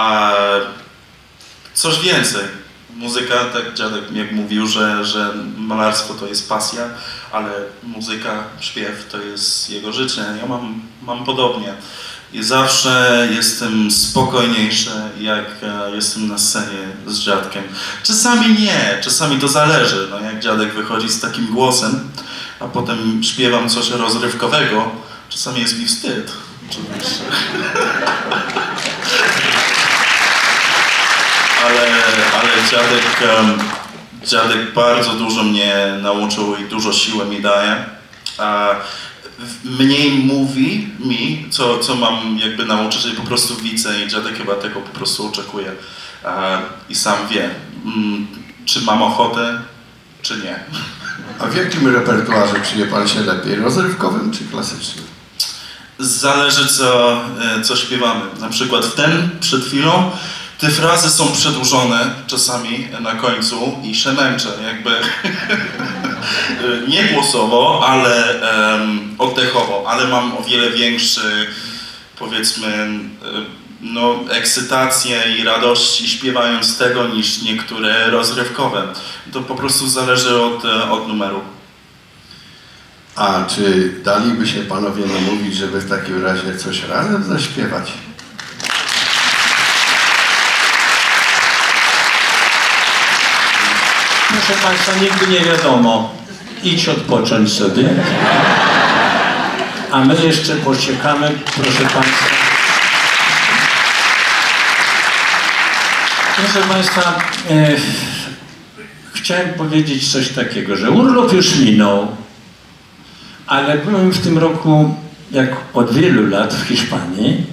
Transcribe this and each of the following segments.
A coś więcej. Muzyka, tak dziadek jak mówił, że, że malarstwo to jest pasja, ale muzyka, śpiew to jest jego życie. Ja mam, mam podobnie. I zawsze jestem spokojniejszy, jak e, jestem na scenie z dziadkiem. Czasami nie, czasami to zależy. No, jak dziadek wychodzi z takim głosem, a potem śpiewam coś rozrywkowego, czasami jest mi wstyd. Oczywiście. ale, ale dziadek, dziadek bardzo dużo mnie nauczył i dużo siły mi daje. A mniej mówi mi, co, co mam jakby nauczyć, i po prostu widzę i dziadek chyba tego po prostu oczekuje. A, I sam wie, mm, czy mam ochotę, czy nie. A w jakim repertuarze czuje Pan się lepiej? Rozrywkowym czy klasycznym? Zależy co, e, co śpiewamy. Na przykład w ten przed chwilą te frazy są przedłużone czasami na końcu i się męczę, jakby nie głosowo, ale em, oddechowo, ale mam o wiele większy powiedzmy no, ekscytację i radości śpiewając tego niż niektóre rozrywkowe. To po prostu zależy od, e, od numeru. A czy daliby się Panowie namówić, żeby w takim razie coś razem zaśpiewać? Proszę Państwa, nigdy nie wiadomo. Idź odpocząć sobie. A my jeszcze poczekamy, proszę Państwa. Proszę Państwa, e, chciałem powiedzieć coś takiego, że urlop już minął, ale byłem w tym roku, jak od wielu lat w Hiszpanii.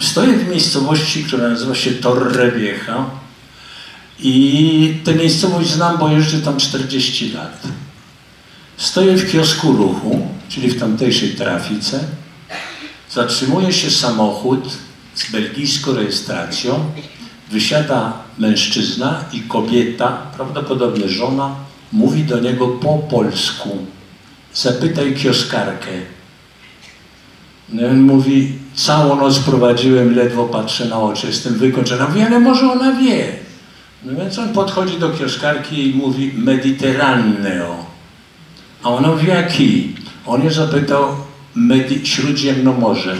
Stoję w miejscowości, która nazywa się Torrevieja. I tę miejscowość znam, bo jeżdżę tam 40 lat. Stoję w kiosku ruchu, czyli w tamtejszej trafice. Zatrzymuje się samochód z belgijską rejestracją. Wysiada mężczyzna i kobieta, prawdopodobnie żona, mówi do niego po polsku. Zapytaj kioskarkę. No on mówi, całą noc prowadziłem, ledwo patrzę na oczy, jestem wykończony. Mówi, ale może ona wie. No więc on podchodzi do kioskarki i mówi Mediterraneo. A ona mówi jaki? On je zapytał Medi- Śródziemnomorze.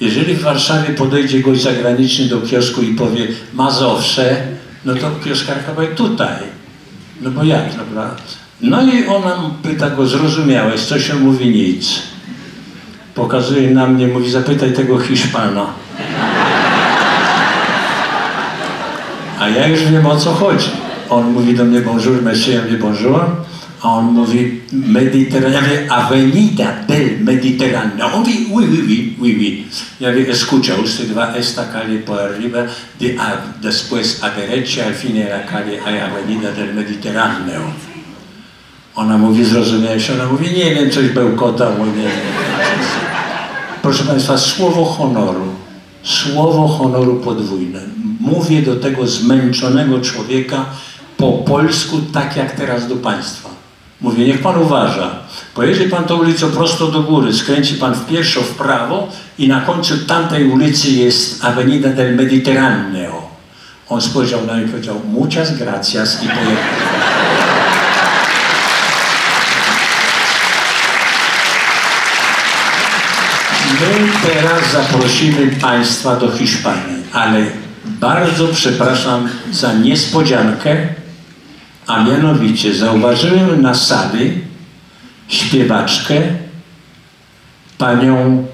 Jeżeli w Warszawie podejdzie gość zagraniczny do kiosku i powie Mazowsze, no to kioskarka powie tutaj. No bo jak? No, prawda? no i ona pyta go, zrozumiałeś, co się mówi nic. Pokazuje na mnie, mówi zapytaj tego Hiszpana. A ja już wiem o co chodzi. On mówi do mnie bonjour, monsieur, mówię bonjour. A on mówi Mediterráneo. Ja mówię Avenida del Mediterráneo. On mówi oui, oui, oui, oui, oui. Ja mówię escucha, usted va esta calle por arriba, de, a, después a derecha, al fin la calle hay Avenida del Mediterráneo. Ona mówi, zrozumiałeś? Ona mówi, nie wiem, coś bełkota, mówię, nie wiem. Proszę Państwa, słowo honoru, słowo honoru podwójne. Mówię do tego zmęczonego człowieka po polsku, tak jak teraz do Państwa. Mówię, niech Pan uważa. Pojedzie Pan tą ulicą prosto do góry, skręci Pan w pierwszą w prawo i na końcu tamtej ulicy jest Avenida del Mediterráneo. On spojrzał na mnie i powiedział, muchas gracias i pojechał. My teraz zaprosimy Państwa do Hiszpanii, ale bardzo przepraszam za niespodziankę, a mianowicie zauważyłem na sali śpiewaczkę panią